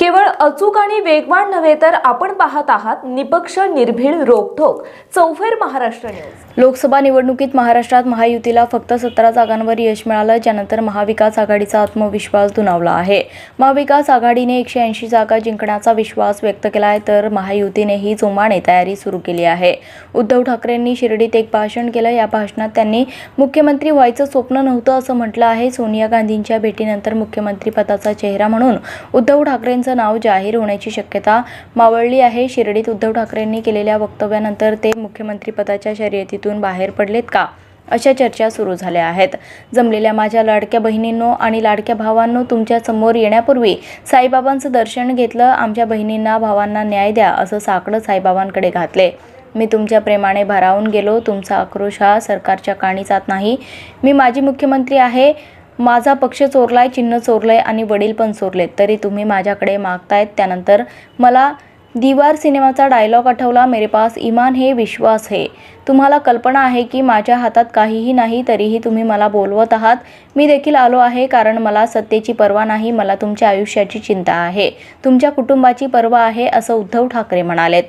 केवळ अचूक आणि वेगवान नव्हे तर आपण पाहत आहात निपक्ष निर्भीड रोखोक चौफेर महाराष्ट्र न्यूज. लोकसभा निवडणुकीत महाराष्ट्रात महायुतीला फक्त सतरा जागांवर यश मिळालं ज्यानंतर महाविकास आघाडीचा आत्मविश्वास दुणावला आहे. महाविकास आघाडीने एकशे ऐंशी जागा जिंकण्याचा विश्वास व्यक्त केला आहे तर महायुतीनेही जोमाने तयारी सुरू केली आहे. उद्धव ठाकरेंनी शिर्डीत एक भाषण केलं. या भाषणात त्यांनी मुख्यमंत्री व्हायचं स्वप्न नव्हतं असं म्हटलं आहे. सोनिया गांधींच्या भेटीनंतर मुख्यमंत्री पदाचा चेहरा म्हणून उद्धव ठाकरेंचं नाव जाहीर होण्याची शक्यता मावळली आहे. शिर्डीत उद्धव ठाकरेंनी केलेल्या वक्तव्यानंतर ते मुख्यमंत्रीपदाच्या शर्यतीतून बाहेर पडलेत का? अशा चर्चा सुरू झाल्या आहेत. जमलेल्या माझ्या लाडक्या बहिणींनो आणि लाडक्या भावांनो तुमच्यासमोर येण्यापूर्वी साईबाबांचं दर्शन घेतलं आमच्या बहिणींना भावांना न्याय द्या असं साकडं साईबाबांकडे घातले. मी तुमच्या प्रेमाने भारावून गेलो. तुमचा आक्रोश हा सरकारच्या काणी जात नाही. मी माजी मुख्यमंत्री आहे. माझा पक्ष चोरलाय चिन्ह चोरलंय आणि वडील पण चोरलेत. तरी तुम्ही माझ्याकडे मागतायत. त्यानंतर मला दीवार सिनेमाचा डायलॉग आठवला मेरे पास इमान हे विश्वास हे. तुम्हाला कल्पना आहे की माझ्या हातात काहीही नाही तरीही तुम्ही मला बोलवत आहात. मी देखील आलो आहे कारण मला सत्तेची पर्वा नाही मला तुमच्या आयुष्याची चिंता आहे. तुमच्या कुटुंबाची पर्वा आहे असं उद्धव ठाकरे म्हणालेत.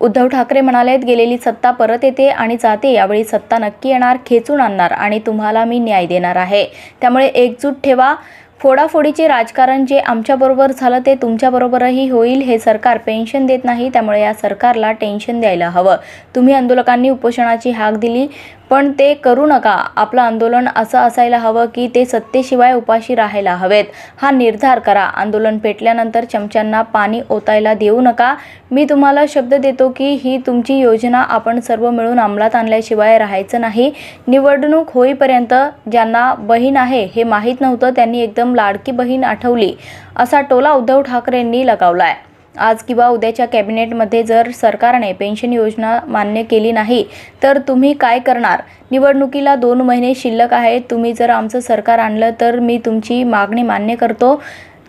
उद्धव ठाकरे म्हणालेत गेलेली सत्ता परत येते आणि जाते यावेळी सत्ता नक्की येणार खेचून आणणार आणि तुम्हाला मी न्याय देणार आहे. त्यामुळे एकजूट ठेवा. फोडाफोडीचे राजकारण जे आमच्याबरोबर झालं ते तुमच्याबरोबरही होईल. हे सरकार पेन्शन देत नाही त्यामुळे या सरकारला टेन्शन द्यायला हवं. तुम्ही आंदोलकांनी उपोषणाची हाक दिली. पण ते करू नका. आपलं आंदोलन असं असायला हवं की ते सत्तेशिवाय उपाशी राहायला हवेत. हा निर्धार करा. आंदोलन पेटल्यानंतर चमच्यांना पाणी ओतायला देऊ नका. मी तुम्हाला शब्द देतो की ही तुमची योजना आपण सर्व मिळून अंमलात आणल्याशिवाय राहायचं नाही. निवडणूक होईपर्यंत ज्यांना बहीण आहे हे माहीत नव्हतं त्यांनी एकदम लाडकी बहीण आठवली. असा टोला उद्धव ठाकरेंनी लगावलाय. आज किंवा उद्याच्या कॅबिनेटमध्ये जर सरकारने पेन्शन योजना मान्य केली नाही तर तुम्ही काय करणार? निवडणुकीला दोन महिने शिल्लक आहेत तुम्ही जर आमचं सरकार आणलं तर मी तुमची मागणी मान्य करतो.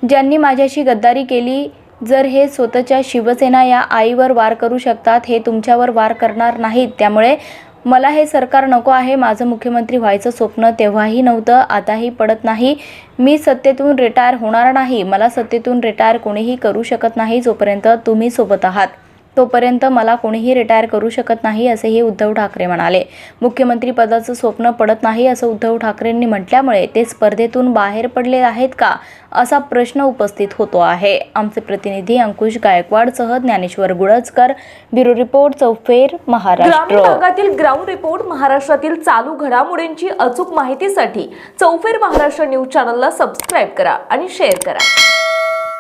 ज्यांनी माझ्याशी गद्दारी केली जर हे स्वतःच्या शिवसेना या आईवर वार करू शकतात हे तुमच्यावर वार करणार नाहीत. त्यामुळे मला हे सरकार नको आहे माझं मुख्यमंत्री व्हायचं स्वप्न तेव्हाही नव्हतं आताही पडत नाही. मी सत्तेतून रिटायर होणार नाही. मला सत्तेतून रिटायर कोणीही करू शकत नाही जोपर्यंत तुम्ही सोबत आहात. तोपर्यंत मला कोणीही रिटायर करू शकत नाही असेही उद्धव ठाकरे म्हणाले. मुख्यमंत्री पदाचं स्वप्न पडत नाही असं उद्धव ठाकरेंनी म्हटल्यामुळे ते स्पर्धेतून बाहेर पडले आहेत का असा प्रश्न उपस्थित होतो आहे. आमचे प्रतिनिधी अंकुश गायकवाडसह ज्ञानेश्वर गुळजकर ब्युरो रिपोर्ट चौफेर ग्रामीण महाराष्ट्र भागातील ग्राउंड रिपोर्ट महाराष्ट्रातील चालू घडामोडींची अचूक माहितीसाठी चौफेर महाराष्ट्र न्यूज चॅनलला सबस्क्राईब करा आणि शेअर करा.